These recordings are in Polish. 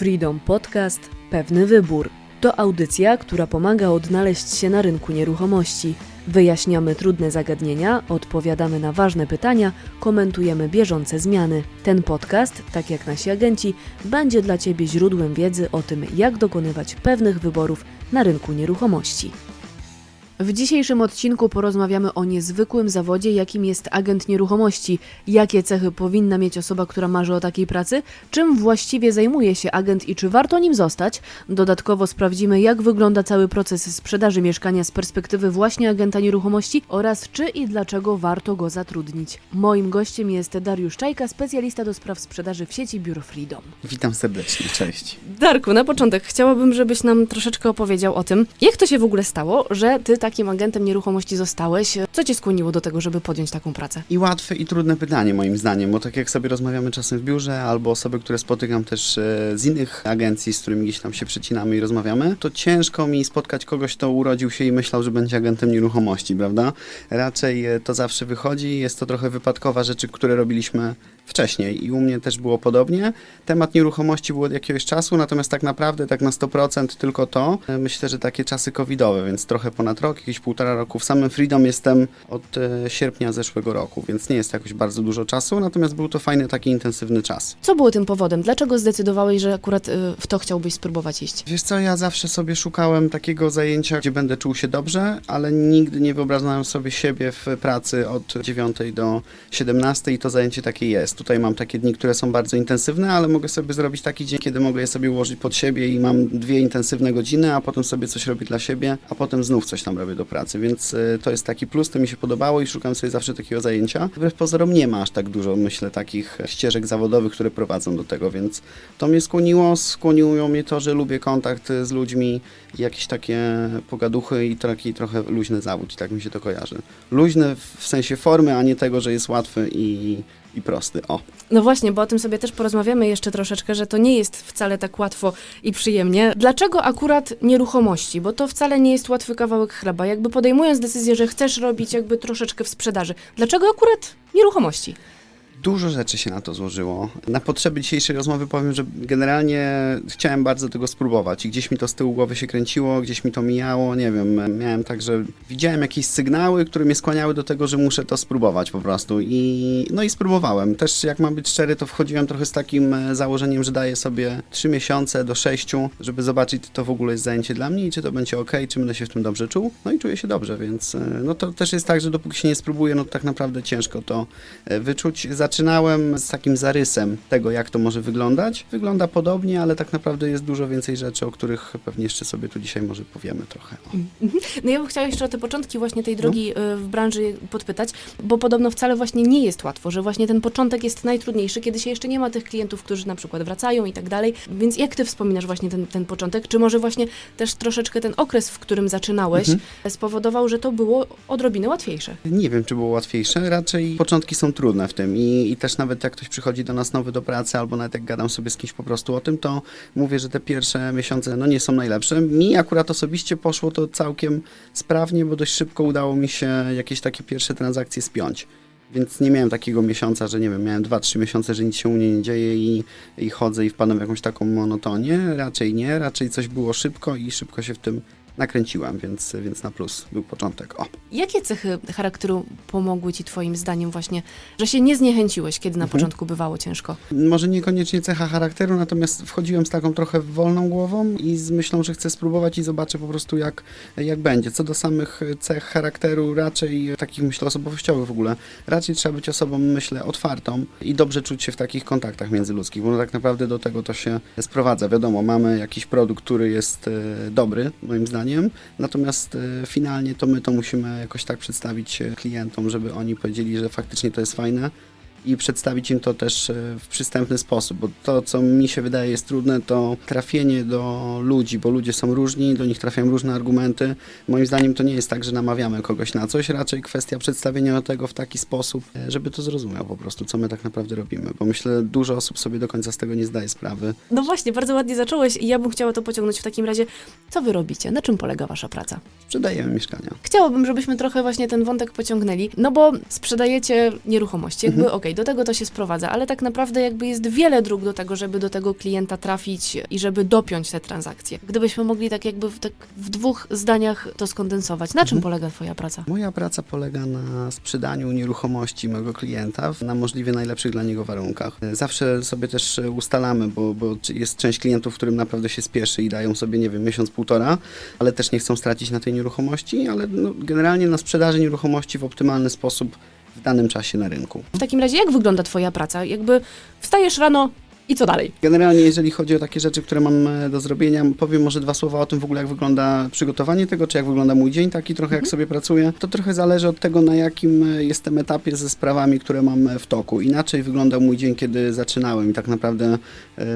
Freedom Podcast Pewny Wybór. To audycja, która pomaga odnaleźć się na rynku nieruchomości. Wyjaśniamy trudne zagadnienia, odpowiadamy na ważne pytania, komentujemy bieżące zmiany. Ten podcast, tak jak nasi agenci, będzie dla Ciebie źródłem wiedzy o tym, jak dokonywać pewnych wyborów na rynku nieruchomości. W dzisiejszym odcinku porozmawiamy o niezwykłym zawodzie, jakim jest agent nieruchomości. Jakie cechy powinna mieć osoba, która marzy o takiej pracy? Czym właściwie zajmuje się agent i czy warto nim zostać? Dodatkowo sprawdzimy, jak wygląda cały proces sprzedaży mieszkania z perspektywy właśnie agenta nieruchomości oraz czy i dlaczego warto go zatrudnić. Moim gościem jest Dariusz Czajka, specjalista do spraw sprzedaży w sieci Biur Freedom. Witam serdecznie, cześć. Darku, na początek chciałabym, żebyś nam troszeczkę opowiedział o tym, jak to się w ogóle stało, że ty takim agentem nieruchomości zostałeś. Co cię skłoniło do tego, żeby podjąć taką pracę? I łatwe i trudne pytanie moim zdaniem, bo tak jak sobie rozmawiamy czasem w biurze, albo osoby, które spotykam też e, z innych agencji, z którymi gdzieś tam się przecinamy i rozmawiamy, to ciężko mi spotkać kogoś, kto urodził się i myślał, że będzie agentem nieruchomości, prawda? Raczej e, to zawsze wychodzi, jest to trochę wypadkowa rzeczy, które robiliśmy wcześniej i u mnie też było podobnie. Temat nieruchomości był od jakiegoś czasu, natomiast tak naprawdę, tak na 100% tylko to. E, Myślę, że takie czasy covidowe, więc trochę ponad rok, jakieś półtora roku. W samym Freedom jestem od e, sierpnia zeszłego roku, więc nie jest to jakoś bardzo dużo czasu, natomiast był to fajny, taki intensywny czas. Co było tym powodem? Dlaczego zdecydowałeś, że akurat y, w to chciałbyś spróbować iść? Wiesz co, ja zawsze sobie szukałem takiego zajęcia, gdzie będę czuł się dobrze, ale nigdy nie wyobrażałem sobie siebie w pracy od 9 do 17 i to zajęcie takie jest. Tutaj mam takie dni, które są bardzo intensywne, ale mogę sobie zrobić taki dzień, kiedy mogę je sobie ułożyć pod siebie i mam dwie intensywne godziny, a potem sobie coś robię dla siebie, a potem znów coś tam robię do pracy, więc y, to jest taki plus, to mi się podobało i szukam sobie zawsze takiego zajęcia. Wbrew pozorom nie ma aż tak dużo, myślę, takich ścieżek zawodowych, które prowadzą do tego, więc to mnie skłoniło, skłoniło mnie to, że lubię kontakt z ludźmi, jakieś takie pogaduchy i taki trochę luźny zawód i tak mi się to kojarzy. Luźny w sensie formy, a nie tego, że jest łatwy i, i prosty. O. No właśnie, bo o tym sobie też porozmawiamy jeszcze troszeczkę, że to nie jest wcale tak łatwo i przyjemnie. Dlaczego akurat nieruchomości? Bo to wcale nie jest łatwy kawałek chleba. Jakby podejmując decyzję, że chcesz robić jakby troszeczkę w sprzedaży. Dlaczego akurat nieruchomości? Dużo rzeczy się na to złożyło. Na potrzeby dzisiejszej rozmowy powiem, że generalnie chciałem bardzo tego spróbować i gdzieś mi to z tyłu głowy się kręciło, gdzieś mi to mijało, nie wiem, miałem tak, że widziałem jakieś sygnały, które mnie skłaniały do tego, że muszę to spróbować po prostu i no i spróbowałem. Też jak mam być szczery, to wchodziłem trochę z takim e, założeniem, że daję sobie 3 miesiące do 6, żeby zobaczyć, czy to w ogóle jest zajęcie dla mnie i czy to będzie ok, czy będę się w tym dobrze czuł. No i czuję się dobrze, więc e, no to też jest tak, że dopóki się nie spróbuję, no to tak naprawdę ciężko to e, wyczuć. Zaczynałem z takim zarysem tego, jak to może wyglądać. Wygląda podobnie, ale tak naprawdę jest dużo więcej rzeczy, o których pewnie jeszcze sobie tu dzisiaj może powiemy trochę. O. No ja bym chciała jeszcze o te początki właśnie tej drogi y, w branży podpytać, bo podobno wcale właśnie nie jest łatwo, że właśnie ten początek jest najtrudniejszy, kiedy się jeszcze nie ma tych klientów, którzy na przykład wracają i tak dalej. Więc jak ty wspominasz właśnie ten, ten początek? Czy może właśnie też troszeczkę ten okres, w którym zaczynałeś, spowodował, że to było odrobinę łatwiejsze? Nie wiem, czy było łatwiejsze. Raczej początki są trudne w tym I, i też nawet jak ktoś przychodzi do nas nowy do pracy, albo nawet jak gadam sobie z kimś po prostu o tym, to mówię, że te pierwsze miesiące no nie są najlepsze. Mi akurat osobiście poszło to całkiem sprawnie, bo dość szybko udało mi się jakieś takie pierwsze transakcje spiąć. Więc nie miałem takiego miesiąca, że nie wiem, miałem 2-3 miesiące, że nic się u mnie nie dzieje i, i chodzę i wpadam w jakąś taką monotonię. Raczej nie, raczej coś było szybko i szybko się w tym nakręciłem, więc, więc na plus był początek. O. Jakie cechy charakteru pomogły ci twoim zdaniem właśnie, że się nie zniechęciłeś, kiedy na Mhm. początku bywało ciężko? Może niekoniecznie cecha charakteru, natomiast wchodziłem z taką trochę wolną głową i z myślą, że chcę spróbować i zobaczę po prostu jak, jak będzie. Co do samych cech charakteru, raczej takich myślę osobowościowych w ogóle, raczej trzeba być osobą, myślę, otwartą i dobrze czuć się w takich kontaktach międzyludzkich, bo tak naprawdę do tego to się sprowadza. Wiadomo, mamy jakiś produkt, który jest e, dobry, moim zdaniem, natomiast e, finalnie to my to musimy jakoś tak przedstawić e, klientom, żeby oni powiedzieli, że faktycznie to jest fajne i przedstawić im to też e, w przystępny sposób, bo to, co mi się wydaje jest trudne, to trafienie do ludzi, bo ludzie są różni, do nich trafiają różne argumenty. Moim zdaniem to nie jest tak, że namawiamy kogoś na coś, raczej kwestia przedstawienia tego w taki sposób, e, żeby to zrozumiał po prostu, co my tak naprawdę robimy, bo myślę, dużo osób sobie do końca z tego nie zdaje sprawy. No właśnie, bardzo ładnie zacząłeś i ja bym chciała to pociągnąć w takim razie. Co wy robicie? Na czym polega wasza praca? Sprzedajemy mieszkania. Chciałabym, żebyśmy trochę właśnie ten wątek pociągnęli, no bo sprzedajecie nieruchomości, jakby Mhm. okej, okej, do tego to się sprowadza, ale tak naprawdę jakby jest wiele dróg do tego, żeby do tego klienta trafić i żeby dopiąć te transakcje. Gdybyśmy mogli tak jakby w, tak w dwóch zdaniach to skondensować. Na czym Mhm. polega twoja praca? Moja praca polega na sprzedaniu nieruchomości mojego klienta w- na możliwie najlepszych dla niego warunkach. Zawsze sobie też ustalamy, bo, bo jest część klientów, którym naprawdę się spieszy i dają sobie, nie wiem, miesiąc, półtora, ale też nie chcą stracić na tej nieruchomości, ale no, generalnie na sprzedaży nieruchomości w optymalny sposób w danym czasie na rynku. W takim razie jak wygląda twoja praca? Jakby wstajesz rano i co dalej? Generalnie, jeżeli chodzi o takie rzeczy, które mam e, do zrobienia, powiem może dwa słowa o tym w ogóle, jak wygląda przygotowanie tego, czy jak wygląda mój dzień, taki trochę jak sobie pracuję. To trochę zależy od tego, na jakim e, jestem etapie ze sprawami, które mam e, w toku. Inaczej wyglądał mój dzień, kiedy zaczynałem i tak naprawdę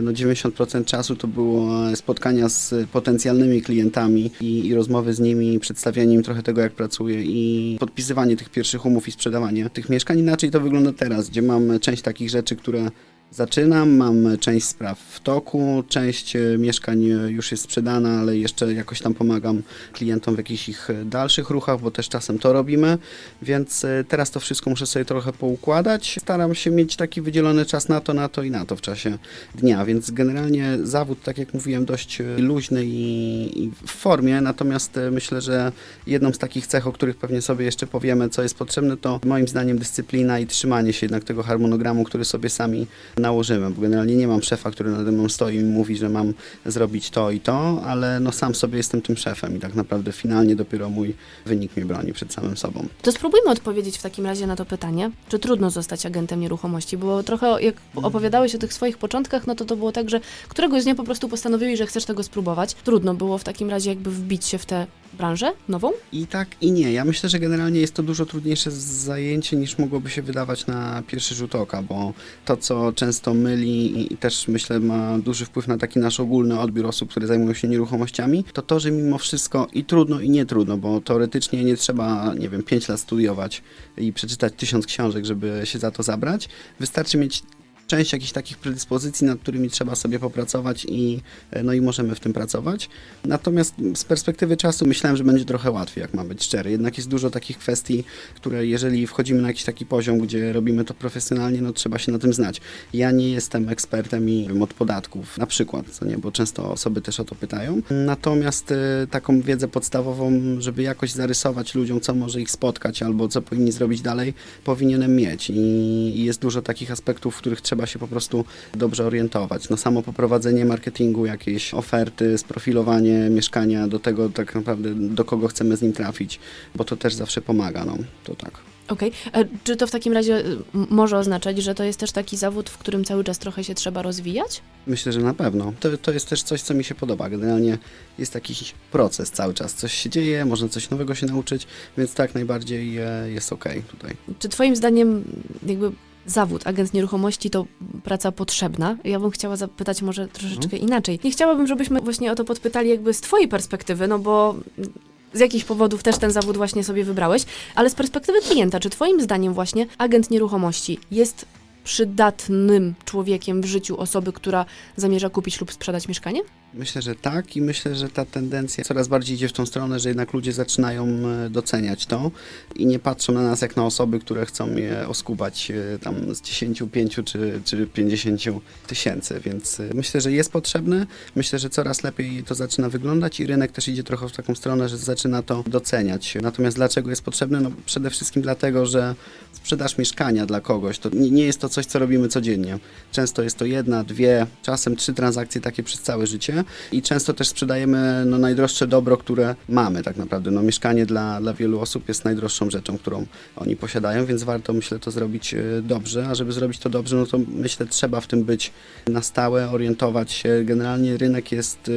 no 90% czasu to było spotkania z potencjalnymi klientami i, i rozmowy z nimi, przedstawianie im trochę tego, jak pracuję i podpisywanie tych pierwszych umów i sprzedawanie tych mieszkań. Inaczej to wygląda teraz, gdzie mam część takich rzeczy, które Zaczynam, mam część spraw w toku, część e, mieszkań e, już jest sprzedana, ale jeszcze jakoś tam pomagam klientom w jakichś ich e, dalszych ruchach, bo też czasem to robimy, więc teraz to wszystko muszę sobie trochę poukładać. Staram się mieć taki wydzielony czas na to, na to i na to w czasie dnia, więc generalnie zawód, tak jak mówiłem, dość luźny i, w formie, natomiast myślę, że jedną z takich cech, o których pewnie sobie jeszcze powiemy, co jest potrzebne, to moim zdaniem dyscyplina i trzymanie się jednak tego harmonogramu, który sobie sami nałożymy, bo generalnie nie mam szefa, który nade mną stoi i mówi, że mam zrobić to i to, ale no sam sobie jestem tym szefem i tak naprawdę finalnie dopiero mój wynik mnie broni przed samym sobą. To spróbujmy odpowiedzieć w takim razie na to pytanie, czy trudno zostać agentem nieruchomości, bo trochę jak opowiadałeś o tych swoich początkach, no to to było tak, że któregoś dnia po prostu postanowiłeś, że chcesz tego spróbować. Trudno było w takim razie jakby wbić się w tę branżę nową? I tak i nie. Ja myślę, że generalnie jest to dużo trudniejsze zajęcie niż mogłoby się wydawać na pierwszy rzut oka, bo to, co często myli i- też myślę ma duży wpływ na taki nasz ogólny odbiór osób, które zajmują się nieruchomościami, to to, że mimo wszystko i trudno i nie trudno, bo teoretycznie nie trzeba, nie wiem, 5 lat studiować i przeczytać tysiąc książek, żeby się za to zabrać. Wystarczy mieć część jakichś takich predyspozycji, nad którymi trzeba sobie popracować i, e, no i możemy w tym pracować. Natomiast z perspektywy czasu myślałem, że będzie trochę łatwiej, jak mam być szczery. Jednak jest dużo takich kwestii, które jeżeli wchodzimy na jakiś taki poziom, gdzie robimy to profesjonalnie, no trzeba się na tym znać. Ja nie jestem ekspertem i wiem od podatków, na przykład, co nie, bo często osoby też o to pytają. Natomiast e, taką wiedzę podstawową, żeby jakoś zarysować ludziom, co może ich spotkać albo co powinni zrobić dalej, powinienem mieć. I, i jest dużo takich aspektów, w których trzeba się po prostu dobrze orientować. No samo poprowadzenie marketingu, jakieś oferty, sprofilowanie mieszkania do tego tak naprawdę, do kogo chcemy z nim trafić, bo to też zawsze pomaga, no to tak. Okej. E, Czy to w takim razie y, może oznaczać, że to jest też taki zawód, w którym cały czas trochę się trzeba rozwijać? Myślę, że na pewno. To, to jest też coś, co mi się podoba. Generalnie jest jakiś proces cały czas. Coś się dzieje, można coś nowego się nauczyć, więc tak najbardziej e, jest okej tutaj. Czy twoim zdaniem jakby zawód agent nieruchomości to praca potrzebna? Ja bym chciała zapytać może troszeczkę inaczej. Nie chciałabym, żebyśmy właśnie o to podpytali jakby z twojej perspektywy, no bo z jakichś powodów też ten zawód właśnie sobie wybrałeś, ale z perspektywy klienta, czy twoim zdaniem właśnie agent nieruchomości jest przydatnym człowiekiem w życiu osoby, która zamierza kupić lub sprzedać mieszkanie? Myślę, że tak i myślę, że ta tendencja coraz bardziej idzie w tą stronę, że jednak ludzie zaczynają e, doceniać to i nie patrzą na nas jak na osoby, które chcą je oskubać e, tam z 10, 5 czy, czy 50 tysięcy, więc e, myślę, że jest potrzebne. Myślę, że coraz lepiej to zaczyna wyglądać i rynek też idzie trochę w taką stronę, że zaczyna to doceniać. Natomiast dlaczego jest potrzebne? No przede wszystkim dlatego, że sprzedaż mieszkania dla kogoś to nie nie jest to coś, co robimy codziennie. Często jest to jedna, dwie, czasem trzy transakcje takie przez całe życie i często też sprzedajemy no, najdroższe dobro, które mamy tak naprawdę. No, mieszkanie dla, dla wielu osób jest najdroższą rzeczą, którą oni posiadają, więc warto myślę to zrobić e, dobrze, a żeby zrobić to dobrze, no to myślę trzeba w tym być na stałe, orientować się. Generalnie rynek jest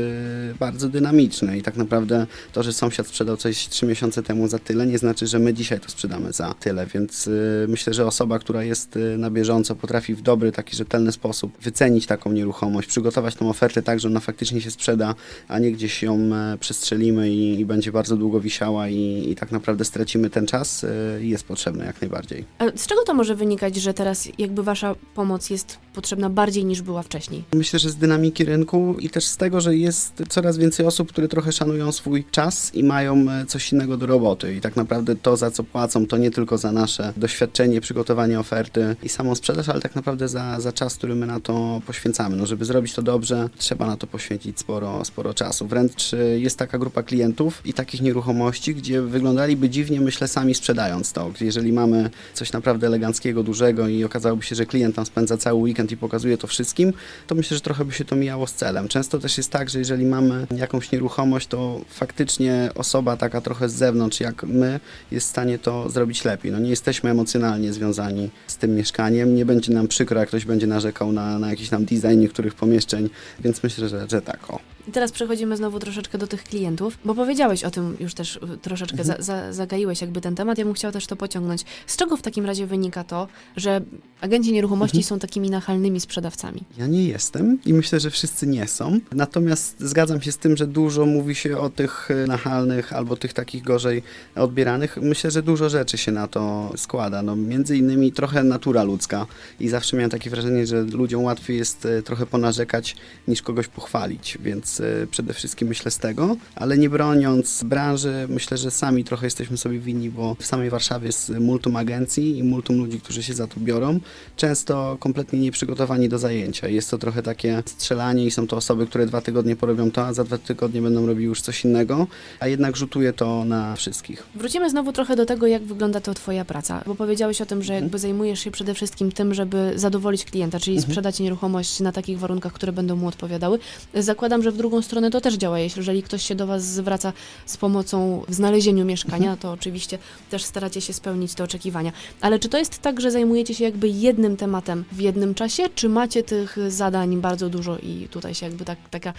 e, bardzo dynamiczny i tak naprawdę to, że sąsiad sprzedał coś trzy miesiące temu za tyle, nie znaczy, że my dzisiaj to sprzedamy za tyle, więc e, myślę, że osoba, która jest na bieżąco, potrafi w dobry, taki rzetelny sposób wycenić taką nieruchomość, przygotować tą ofertę tak, że ona faktycznie się sprzeda, a nie gdzieś ją e, przestrzelimy i, i będzie bardzo długo wisiała i, i tak naprawdę stracimy ten czas, e, jest potrzebne jak najbardziej. A z czego to może wynikać, że teraz jakby wasza pomoc jest potrzebna bardziej niż była wcześniej? Myślę, że z dynamiki rynku i też z tego, że jest coraz więcej osób, które trochę szanują swój czas i mają e, coś innego do roboty. I tak naprawdę to, za co płacą, to nie tylko za nasze doświadczenie, przygotowanie oferty i samą sprzedaż, ale tak naprawdę za, za czas, który my na to poświęcamy. No, żeby zrobić to dobrze, trzeba na to poświęcić sporo, sporo czasu. Wręcz e, jest taka grupa klientów i takich nieruchomości, gdzie wyglądaliby dziwnie, myślę, sami sprzedając to. Jeżeli mamy coś naprawdę eleganckiego, dużego i okazałoby się, że klient tam spędza cały weekend i pokazuje to wszystkim, to myślę, że trochę by się to mijało z celem. Często też jest tak, że jeżeli mamy jakąś nieruchomość, to faktycznie osoba taka trochę z zewnątrz, jak my, jest w stanie to zrobić lepiej. No nie jesteśmy emocjonalnie związani z tym mieszkaniem, nie będzie nam przykro, jak ktoś będzie narzekał na, na jakiś tam design niektórych pomieszczeń, więc myślę, że, że tak, o. I teraz przechodzimy znowu troszeczkę do tych klientów, bo powiedziałeś o tym już też y, troszeczkę, Mhm. za, za, zagaiłeś jakby ten temat, ja bym chciała też to pociągnąć. Z czego w takim razie wynika to, że agenci nieruchomości Mhm. są takimi nachalnymi sprzedawcami? Ja nie jestem i myślę, że wszyscy nie są. Natomiast zgadzam się z tym, że dużo mówi się o tych e, nachalnych albo tych takich gorzej odbieranych. Myślę, że dużo rzeczy się na to składa. No, między innymi trochę natura ludzka i zawsze miałem takie wrażenie, że ludziom łatwiej jest e, trochę ponarzekać niż kogoś pochwalić, więc przede wszystkim myślę z tego, ale nie broniąc branży, myślę, że sami trochę jesteśmy sobie winni, bo w samej Warszawie jest multum agencji i multum ludzi, którzy się za to biorą często kompletnie nieprzygotowani do zajęcia. Jest to trochę takie strzelanie i są to osoby, które dwa tygodnie porobią to, a za dwa tygodnie będą robiły już coś innego, a jednak rzutuje to na wszystkich. Wrócimy znowu trochę do tego, jak wygląda to twoja praca, bo powiedziałeś o tym, że jakby zajmujesz się przede wszystkim tym, żeby zadowolić klienta, czyli Mhm. sprzedać nieruchomość na takich warunkach, które będą mu odpowiadały. Zakładam, że w drugą stronę to też działa. Jeżeli ktoś się do was zwraca z pomocą w znalezieniu mieszkania, Mhm. to oczywiście też staracie się spełnić te oczekiwania. Ale czy to jest tak, że zajmujecie się jakby jednym tematem w jednym czasie, czy macie tych zadań bardzo dużo i tutaj się jakby tak, taka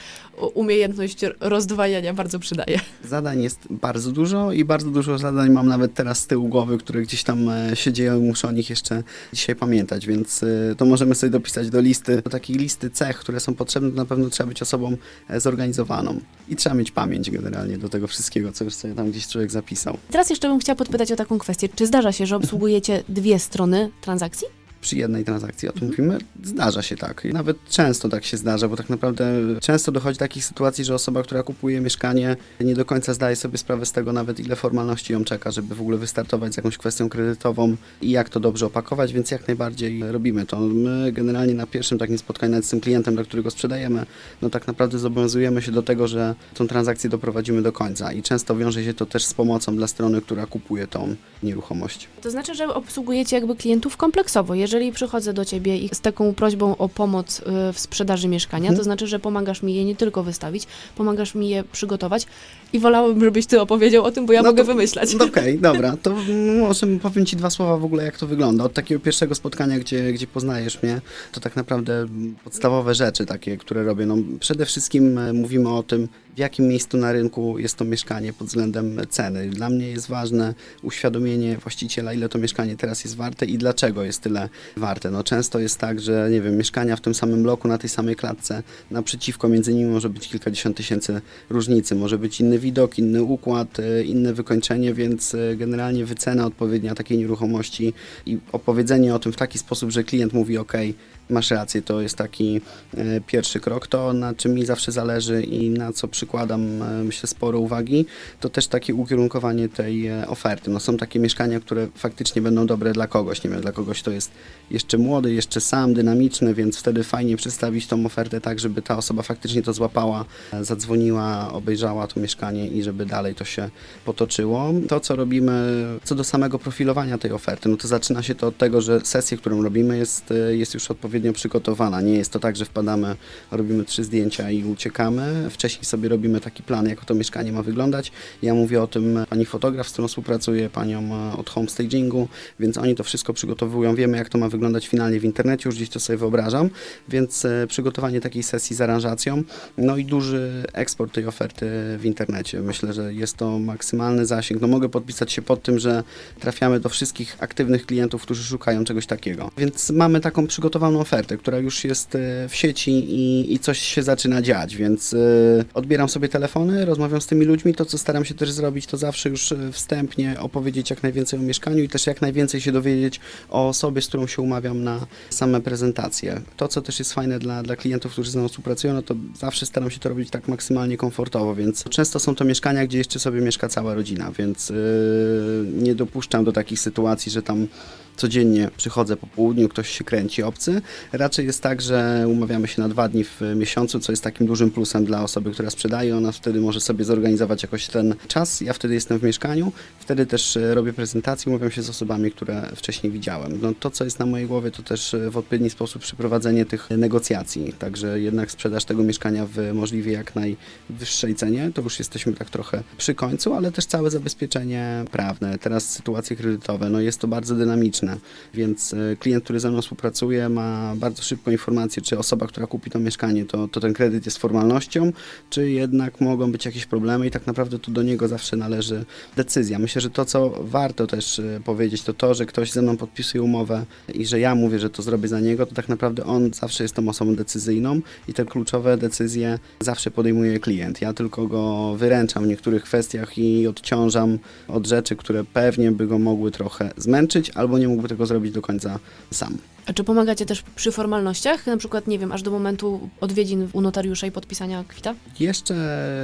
umiejętność rozdwajania bardzo przydaje? Zadań jest bardzo dużo i bardzo dużo zadań mam nawet teraz z tyłu głowy, które gdzieś tam e, się dzieją i muszę o nich jeszcze dzisiaj pamiętać, więc e, to możemy sobie dopisać do listy, do takiej listy cech, które są potrzebne, to na pewno trzeba być osobą e, zorganizowaną i trzeba mieć pamięć generalnie do tego wszystkiego, co już sobie tam gdzieś człowiek zapisał. Teraz jeszcze bym chciała podpytać o taką kwestię. Czy zdarza się, że obsługujecie dwie strony transakcji? Przy jednej transakcji o tym mówimy, zdarza się tak. Nawet często tak się zdarza, bo tak naprawdę często dochodzi do takich sytuacji, że osoba, która kupuje mieszkanie, nie do końca zdaje sobie sprawę z tego nawet, ile formalności ją czeka, żeby w ogóle wystartować z jakąś kwestią kredytową i jak to dobrze opakować, więc jak najbardziej robimy to. My generalnie na pierwszym takim spotkaniu nawet z tym klientem, dla którego sprzedajemy, no tak naprawdę zobowiązujemy się do tego, że tą transakcję doprowadzimy do końca i często wiąże się to też z pomocą dla strony, która kupuje tą nieruchomość. To znaczy, że obsługujecie jakby klientów kompleksowo. Jeżeli przychodzę do ciebie i z taką prośbą o pomoc y, w sprzedaży mieszkania, Mhm. to znaczy, że pomagasz mi je nie tylko wystawić, pomagasz mi je przygotować i wolałabym, żebyś ty opowiedział o tym, bo ja No mogę to- wymyślać. No Okej, dobra, to może powiem Ci dwa słowa w ogóle, jak to wygląda. Od takiego pierwszego spotkania, gdzie, gdzie poznajesz mnie, to tak naprawdę podstawowe rzeczy takie, które robię. No, przede wszystkim e, mówimy o tym, w jakim miejscu na rynku jest to mieszkanie pod względem ceny. Dla mnie jest ważne uświadomienie właściciela, ile to mieszkanie teraz jest warte i dlaczego jest tyle warte. No, często jest tak, że nie wiem, mieszkania w tym samym bloku, na tej samej klatce, naprzeciwko między nimi może być kilkadziesiąt tysięcy różnicy, może być inny widok, inny układ, e, inne wykończenie, więc e, generalnie wycena odpowiednia takiej nieruchomości i opowiedzenie o tym w taki sposób, że klient mówi ok, masz rację, to jest taki e, pierwszy krok. To, na czym mi zawsze zależy i na co przykładam, e, myślę, sporo uwagi, to też takie ukierunkowanie tej e, oferty. No, są takie mieszkania, które faktycznie będą dobre dla kogoś. Nie wiem, dla kogoś to jest jeszcze młody, jeszcze sam, dynamiczny, więc wtedy fajnie przedstawić tą ofertę tak, żeby ta osoba faktycznie to złapała, e, zadzwoniła, obejrzała to mieszkanie i żeby dalej to się potoczyło. To, co robimy co do samego profilowania tej oferty, no to zaczyna się to od tego, że sesję, którą robimy jest, e, jest już odpowiednio przygotowana. Nie jest to tak, że wpadamy, robimy trzy zdjęcia i uciekamy. Wcześniej sobie robimy taki plan, jak to mieszkanie ma wyglądać. Ja mówię o tym pani fotograf, z którą współpracuję, panią e, od homestagingu, więc oni to wszystko przygotowują. Wiemy, jak to ma wyglądać finalnie w internecie, już gdzieś to sobie wyobrażam, więc e, przygotowanie takiej sesji z aranżacją, no i duży eksport tej oferty w internecie. Myślę, że jest to maksymalny zasięg. No mogę podpisać się pod tym, że trafiamy do wszystkich aktywnych klientów, którzy szukają czegoś takiego. Więc mamy taką przygotowaną ofertę, która już jest e, w sieci i, i coś się zaczyna dziać, więc e, odbieram odbieram sobie telefony, rozmawiam z tymi ludźmi. To, co staram się też zrobić, to zawsze już e, wstępnie opowiedzieć jak najwięcej o mieszkaniu i też jak najwięcej się dowiedzieć o osobie, z którą się umawiam na same prezentacje. To, co też jest fajne dla, dla klientów, którzy z nami współpracują, no to zawsze staram się to robić tak maksymalnie komfortowo, więc często są to mieszkania, gdzie jeszcze sobie mieszka cała rodzina, więc yy, nie dopuszczam do takich sytuacji, że tam codziennie przychodzę po południu, ktoś się kręci obcy. Raczej jest tak, że umawiamy się na dwa dni w miesiącu, co jest takim dużym plusem dla osoby, która sprzedaje. Ona wtedy może sobie zorganizować jakoś ten czas. Ja wtedy jestem w mieszkaniu, wtedy też e, robię prezentacje, umawiam się z osobami, które wcześniej widziałem. No, to, co jest na mojej głowie, to też e, w odpowiedni sposób przeprowadzenie tych negocjacji. Także jednak sprzedaż tego mieszkania w możliwie jak najwyższej cenie. To już jesteśmy tak trochę przy końcu, ale też całe zabezpieczenie prawne. Teraz sytuacje kredytowe, no jest to bardzo dynamiczne, więc e, klient, który ze mną współpracuje, ma bardzo szybko informację, czy osoba, która kupi to mieszkanie, to, to ten kredyt jest formalnością, czy jednak mogą być jakieś problemy i tak naprawdę to do niego zawsze należy decyzja. Myślę, że to, co warto też e, powiedzieć, to to, że ktoś ze mną podpisuje umowę i że ja mówię, że to zrobię za niego, to tak naprawdę on zawsze jest tą osobą decyzyjną i te kluczowe decyzje zawsze podejmuje klient. Ja tylko go wyręczam w niektórych kwestiach i odciążam od rzeczy, które pewnie by go mogły trochę zmęczyć, albo nie mógłby tego zrobić do końca sam. A czy pomagacie też przy formalnościach? Na przykład, nie wiem, aż do momentu odwiedzin u notariusza i podpisania kwita? Jeszcze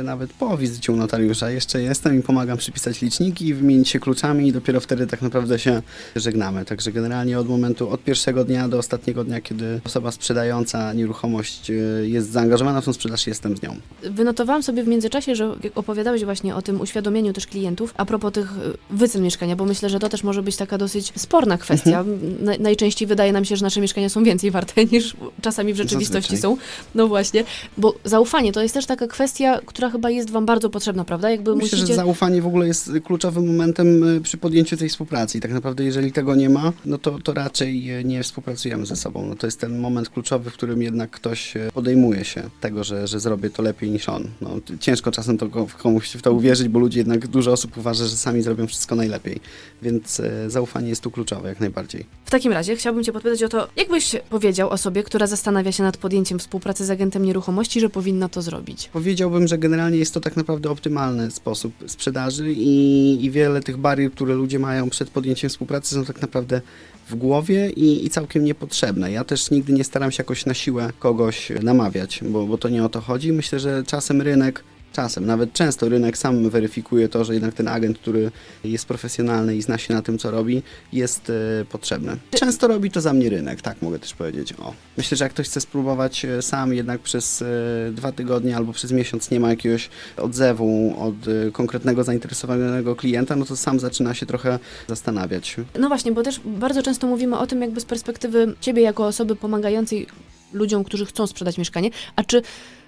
nawet po wizycie u notariusza jeszcze jestem i pomagam przypisać liczniki, wymienić się kluczami i dopiero wtedy tak naprawdę się żegnamy. Także generalnie od momentu, od pierwszego dnia do ostatniego dnia, kiedy osoba sprzedająca nieruchomość e, jest zaangażowana w tą sprzedaż, jestem z nią. Wynotowałam sobie w międzyczasie, że opowiadałeś właśnie o tym uświadomieniu też klientów a propos tych y, wycen mieszkania, bo myślę, że to też może być taka dosyć sporna kwestia. Naj- najczęściej wydaje nam się, że nasze mieszkania są więcej warte niż czasami w rzeczywistości Zazwyczaj. są. No właśnie, bo zaufanie to jest też taka kwestia, która chyba jest wam bardzo potrzebna, prawda? Jakby Myślę, musicie... że zaufanie w ogóle jest kluczowym momentem e, przy podjęciu tej współpracy i tak naprawdę jeżeli tego nie ma, no to, to raczej e, nie współpracujemy ze sobą. No to jest ten moment kluczowy, w którym jednak ktoś e, podejmuje się tego, że, że zrobię to lepiej niż on. No, ciężko czasem to ko- komuś w to uwierzyć, bo ludzie jednak, dużo osób uważa, że sami zrobią wszystko najlepiej. Więc zaufanie jest tu kluczowe jak najbardziej. W takim razie chciałabym Cię podpytać o to, jak byś powiedział osobie, która zastanawia się nad podjęciem współpracy z agentem nieruchomości, że powinna to zrobić? Powiedziałbym, że generalnie jest to tak naprawdę optymalny sposób sprzedaży i, i wiele tych barier, które ludzie mają przed podjęciem współpracy są tak naprawdę w głowie i, i całkiem niepotrzebne. Ja też nigdy nie staram się jakoś na siłę kogoś namawiać, bo, bo to nie o to chodzi. Myślę, że czasem rynek Czasem, nawet często rynek sam weryfikuje to, że jednak ten agent, który jest profesjonalny i zna się na tym, co robi, jest e, potrzebny. Często robi to za mnie rynek, tak mogę też powiedzieć. O. Myślę, że jak ktoś chce spróbować e, sam, jednak przez e, dwa tygodnie albo przez miesiąc nie ma jakiegoś odzewu od e, konkretnego zainteresowanego klienta, no to sam zaczyna się trochę zastanawiać. No właśnie, bo też bardzo często mówimy o tym jakby z perspektywy Ciebie jako osoby pomagającej ludziom, którzy chcą sprzedać mieszkanie, a czy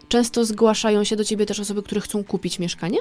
często zgłaszają się do Ciebie też osoby, które chcą kupić mieszkanie?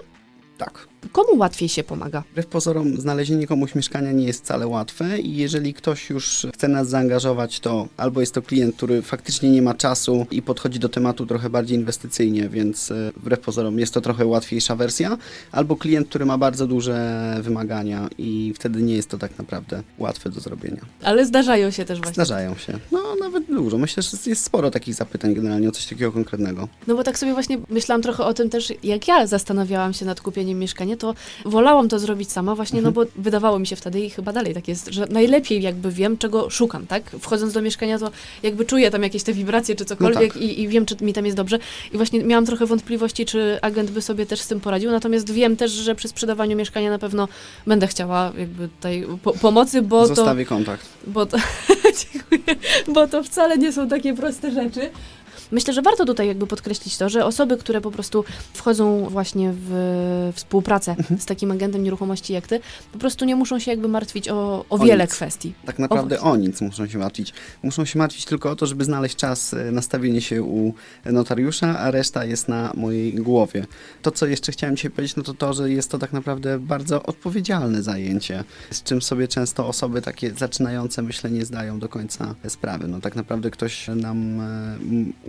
Tak. Komu łatwiej się pomaga? Wbrew pozorom, znalezienie komuś mieszkania nie jest wcale łatwe i jeżeli ktoś już chce nas zaangażować, to albo jest to klient, który faktycznie nie ma czasu i podchodzi do tematu trochę bardziej inwestycyjnie, więc e, wbrew pozorom jest to trochę łatwiejsza wersja, albo klient, który ma bardzo duże wymagania i wtedy nie jest to tak naprawdę łatwe do zrobienia. Ale zdarzają się też właśnie. Zdarzają się. No, nawet dużo. Myślę, że jest sporo takich zapytań generalnie o coś takiego konkretnego. No bo tak sobie właśnie myślałam trochę o tym też, jak ja zastanawiałam się nad kupieniem mieszkania, to wolałam to zrobić sama właśnie, no bo wydawało mi się wtedy i chyba dalej tak jest, że najlepiej jakby wiem, czego szukam, tak? Wchodząc do mieszkania, to jakby czuję tam jakieś te wibracje czy cokolwiek tak. i, i wiem, czy mi tam jest dobrze. I właśnie miałam trochę wątpliwości, czy agent by sobie też z tym poradził, natomiast wiem też, że przy sprzedawaniu mieszkania na pewno będę chciała jakby tutaj po pomocy, bo to Zostawię kontakt. bo to, dziękuję, bo to wcale nie są takie proste rzeczy. Myślę, że warto tutaj jakby podkreślić to, że osoby, które po prostu wchodzą właśnie w współpracę Mhm. z takim agentem nieruchomości jak ty, po prostu nie muszą się jakby martwić o, o O wiele nic. kwestii. Tak naprawdę właśnie. o nic muszą się martwić. Muszą się martwić tylko o to, żeby znaleźć czas e, na stawienie się u notariusza, a reszta jest na mojej głowie. To, co jeszcze chciałem dzisiaj powiedzieć, no to to, że jest to tak naprawdę bardzo odpowiedzialne zajęcie, z czym sobie często osoby takie zaczynające, myślę, nie zdają do końca sprawy. No tak naprawdę ktoś nam e,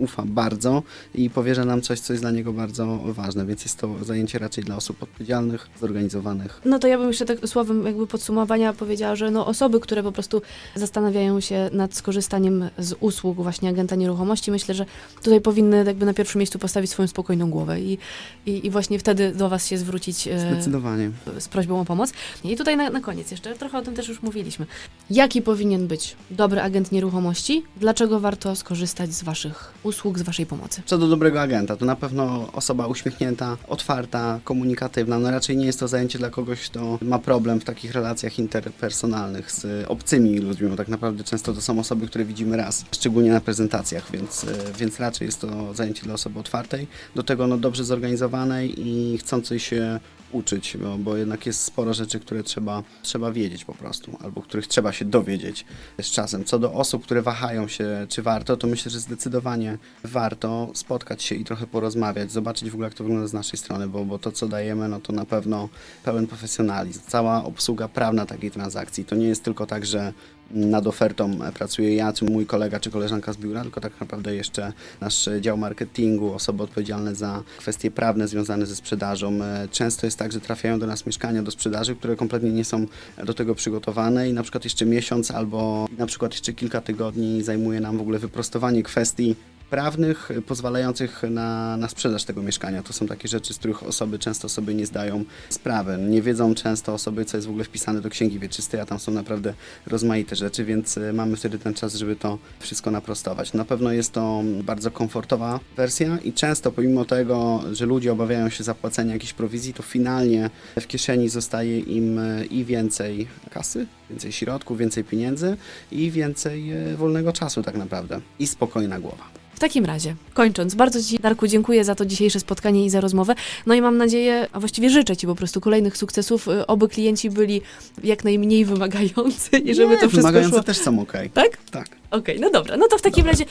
ufa bardzo i powierza nam coś, co jest dla niego bardzo ważne, więc jest to zajęcie raczej dla osób odpowiedzialnych, zorganizowanych. No to ja bym jeszcze tak słowem jakby podsumowania powiedziała, że no osoby, które po prostu zastanawiają się nad skorzystaniem z usług właśnie agenta nieruchomości, myślę, że tutaj powinny jakby na pierwszym miejscu postawić swoją spokojną głowę i, i, i właśnie wtedy do was się zwrócić e, Zdecydowanie. z prośbą o pomoc. I tutaj na, na koniec jeszcze, trochę o tym też już mówiliśmy. Jaki powinien być dobry agent nieruchomości? Dlaczego warto skorzystać z waszych usług, z waszej pomocy? Co do dobrego agenta, to na pewno osoba uśmiechnięta, otwarta, komunikatywna. No raczej nie jest to zajęcie dla kogoś, kto ma problem w takich relacjach interpersonalnych z obcymi ludźmi, bo tak naprawdę często to są osoby, które widzimy raz, szczególnie na prezentacjach, więc, e, więc raczej jest to zajęcie dla osoby otwartej, do tego no, dobrze zorganizowanej i chcącej się uczyć, bo, bo jednak jest sporo rzeczy, które trzeba, trzeba wiedzieć po prostu, albo których trzeba się dowiedzieć z czasem. Co do osób, które wahają się, czy warto, to myślę, że zdecydowanie warto spotkać się i trochę porozmawiać, zobaczyć w ogóle, jak to wygląda z naszej strony, bo, bo to, co dajemy, no to na pewno pełen profesjonalizm. Cała obsługa prawna takiej transakcji. To nie jest tylko tak, że nad ofertą pracuję ja, czy mój kolega, czy koleżanka z biura, tylko tak naprawdę jeszcze nasz dział marketingu, osoby odpowiedzialne za kwestie prawne związane ze sprzedażą. E, Często jest tak, że trafiają do nas mieszkania do sprzedaży, które kompletnie nie są do tego przygotowane i na przykład jeszcze miesiąc albo na przykład jeszcze kilka tygodni zajmuje nam w ogóle wyprostowanie kwestii prawnych y, pozwalających na, na sprzedaż tego mieszkania. To są takie rzeczy, z których osoby często sobie nie zdają sprawy. Nie wiedzą często osoby, co jest w ogóle wpisane do księgi wieczystej, a tam są naprawdę rozmaite rzeczy, więc y, mamy wtedy ten czas, żeby to wszystko naprostować. Na pewno jest to bardzo komfortowa wersja i często pomimo tego, że ludzie obawiają się zapłacenia jakiejś prowizji, to finalnie w kieszeni zostaje im y, i więcej kasy, więcej środków, więcej pieniędzy i więcej wolnego czasu tak naprawdę i spokojna głowa. W takim razie, kończąc, bardzo Ci, Darku, dziękuję za to dzisiejsze spotkanie i za rozmowę. No i mam nadzieję, a właściwie życzę Ci po prostu kolejnych sukcesów, y, oby klienci byli jak najmniej wymagający i żeby Nie, to wszystko wymagające szło. też są okej. Tak? Tak. Okej, no dobra. No to w takim Dobra. razie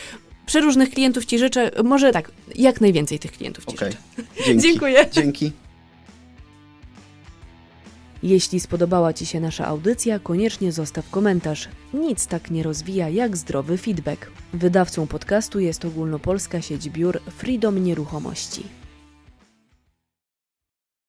przeróżnych klientów Ci życzę. Może tak, jak najwięcej tych klientów Ci Okej. życzę. Dzięki. Dziękuję. Dzięki. Jeśli spodobała Ci się nasza audycja, koniecznie zostaw komentarz. Nic tak nie rozwija jak zdrowy feedback. Wydawcą podcastu jest ogólnopolska sieć biur Freedom Nieruchomości.